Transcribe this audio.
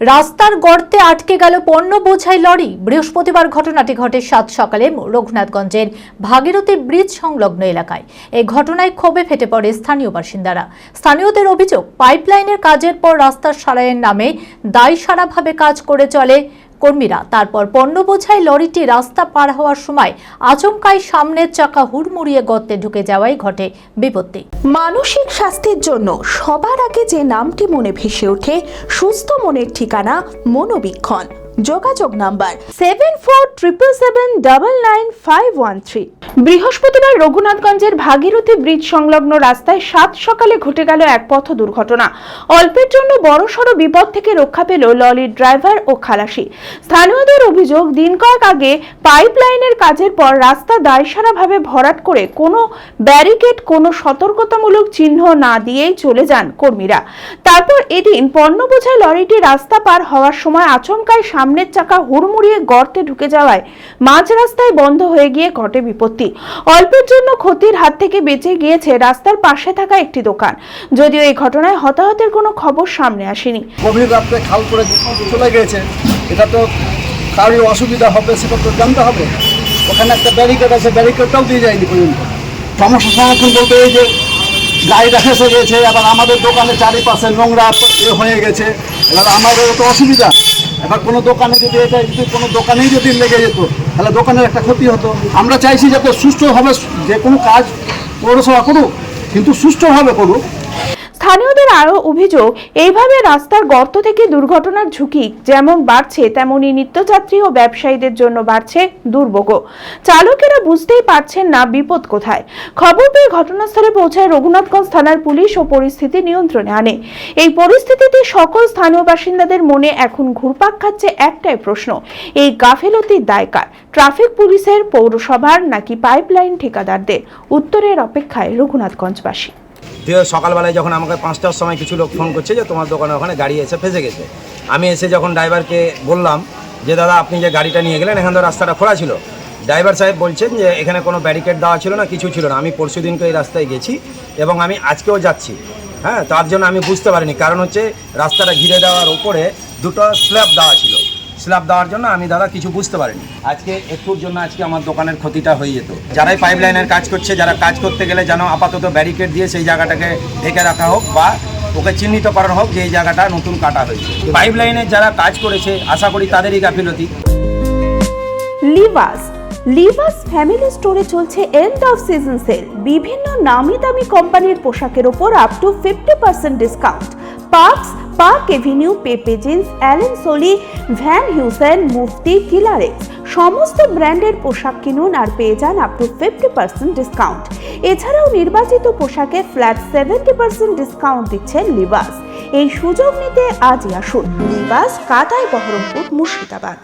রাস্তার গর্তে আটকে গেল পণ্য বোঝাই লরি। বৃহস্পতিবার ঘটনাটি ঘটে সাত সকালে রঘুনাথগঞ্জের ভাগীরথী ব্রিজ সংলগ্ন এলাকায়। এই ঘটনায় ক্ষোভে ফেটে পড়ে স্থানীয় বাসিন্দারা। স্থানীয়দের অভিযোগ, পাইপলাইনের কাজের পর রাস্তার সারাইয়ের নামে দায়সারাভাবে কাজ করে চলে কর্মীরা। তারপর পণ্য বোঝাই লরিটি রাস্তা পার হওয়ার সময় আচমকায় সামনের চাকা হুড়মুড়িয়ে গর্তে ঢুকে যাওয়াই ঘটে বিপত্তি। মানসিক স্বাস্থ্যের জন্য সবার আগে যে নামটি মনে ভেসে ওঠে, সুস্থ মনের ঠিকানা মনোবীক্ষণ। যোগাযোগ number seven four triple seven double nine five one three বৃহস্পতিবার রঘুনাথগঞ্জের ভাগীরথী ব্রিজ সংলগ্ন রাস্তায় সাত সকালে ঘটে গেল এক পথ দুর্ঘটনা। অল্পের জন্য বড়সড় বিপদ থেকে রক্ষা পেল লরির ড্রাইভার ও খালাসি। স্থানীয়দের অভিযোগ, দিন কয়েক আগে পাইপলাইনের কাজের পর রাস্তা দায়সারাভাবে ভরাট করে কোনো ব্যারিকেড, কোনো সতর্কতামূলক চিহ্ন না দিয়েই চলে যান কর্মীরা। তারপর এদিন পণ্য বোঝায় লরিটি রাস্তা পার হওয়ার সময় আচমকায় সামনের চাকা হুড়মুড়িয়ে গর্তে ঢুকে যাওয়ায় মাঝ রাস্তায় বন্ধ হয়ে গিয়ে ঘটে বিপত্তি। অল্পের জন্য ক্ষতির হাত থেকে বেঁচে গিয়েছে রাস্তার পাশে থাকা একটি দোকান। যদিও এই ঘটনায় হতাহতের কোনো খবর সামনে আসেনি। গভীর রাত্রে খাল করে চলে গিয়েছে। এটা তো কারোর অসুবিধা হবে সেটা তো জানতে হবে। ওখানে একটা ব্যারিকেড আছে, ব্যারিকেডটাও দিয়ে যায়নি পর্যন্ত। সমস্যার সম্মুখীন বলতে এই যে গাড়িটা ফেসে গেছে আবার আমাদের দোকানে চারিপাশে নোংরা হয়ে গেছে। এবার আমাদের তো অসুবিধা। এবার কোনো দোকানে যদি এটা যদি কোনো দোকানেই যদি লেগে যেত, তাহলে দোকানের একটা ক্ষতি হতো। আমরা চাইছি যাতে সুষ্ঠুভাবে যে কোনো কাজ পৌরসভা করুক, কিন্তু সুষ্ঠুভাবে করুক স্থানীয়দের আরও অভিযোগ, এইভাবে রাস্তার গর্ত থেকে দুর্ঘটনার ঝুঁকি যেমন বাড়ছে তেমনি নিত্যযাত্রী ও ব্যবসায়ীদের জন্য বাড়ছে দুর্ভোগ। চালকেরা বুঝতেই পারছেন না বিপদ কোথায়। খবর পেয়ে ঘটনাস্থলে পৌঁছায় রঘুনাথগঞ্জ থানার পুলিশ ও পরিস্থিতি নিয়ন্ত্রণে আনে। এই পরিস্থিতিতে সকল স্থানীয় বাসিন্দাদের মনে এখন ঘুরপাক খাচ্ছে একটাই প্রশ্ন, এই গাফেলতির দায়কার ট্রাফিক পুলিশের পৌরসভার নাকি পাইপলাইন ঠিকাদারদের? উত্তরের অপেক্ষায় রঘুনাথগঞ্জবাসী। দিয়ে সকালবেলায় যখন আমাকে পাঁচটার সময় কিছু লোক ফোন করছে যে তোমার দোকানের ওখানে গাড়ি এসে ফেসে গেছে। আমি এসে যখন ড্রাইভারকে বললাম যে, দাদা, আপনি যে গাড়িটা নিয়ে গেলেন, এখান থেকে রাস্তাটা খোলা ছিল। ড্রাইভার সাহেব বলছেন যে, এখানে কোনো ব্যারিকেড দেওয়া ছিল না, কিছু ছিল না। আমি পরশু দিনকে এই রাস্তায় গেছি এবং আমি আজকেও যাচ্ছি। হ্যাঁ তার জন্য আমি বুঝতে পারিনি। কারণ হচ্ছে, রাস্তাটা ঘিরে দেওয়ার উপরে দুটো স্ল্যাব দেওয়া ছিল। স্ল্যাব দেওয়ার জন্য আমি দাদা কিছু বুঝতে পারিনি। আজকে একটুর জন্য আজকে আমার দোকানের ক্ষতিটা হয়ে যেত। যারাই পাইপ লাইনের কাজ করছে, যারা কাজ করতে গেলে যেন আপাতত ব্যারিকেড দিয়ে সেই জায়গাটাকে ঢেকে রাখা হোক বা ওকে চিহ্নিত করানো হোক যে এই জায়গাটা নতুন কাটা হয়েছে। পাইপ লাইনের যারা কাজ করেছে, আশা করি তাদেরই গাফিলতি। লিভাস লিভাস ফ্যামিলি স্টোরে চলছে এন্ড অফ সিজন সেল বিভিন্ন নামি দামি কোম্পানির পোশাকের ওপর up to fifty percent discount Parx Park Avenue, Pepe Jeans, Allen Solly, Van Heusen, Mufti কিলারেক্স সমস্ত ব্র্যান্ডের পোশাক কিনুন আর পেয়ে যান up to fifty percent discount এছাড়াও নির্বাচিত পোশাকে ফ্ল্যাট সেভেন্টি পার্সেন্ট ডিসকাউন্ট দিচ্ছে লিবাস। এই সুযোগ নিতে আজই আসুন। লিবাস কাটায় বহরমপুর, মুর্শিদাবাদ।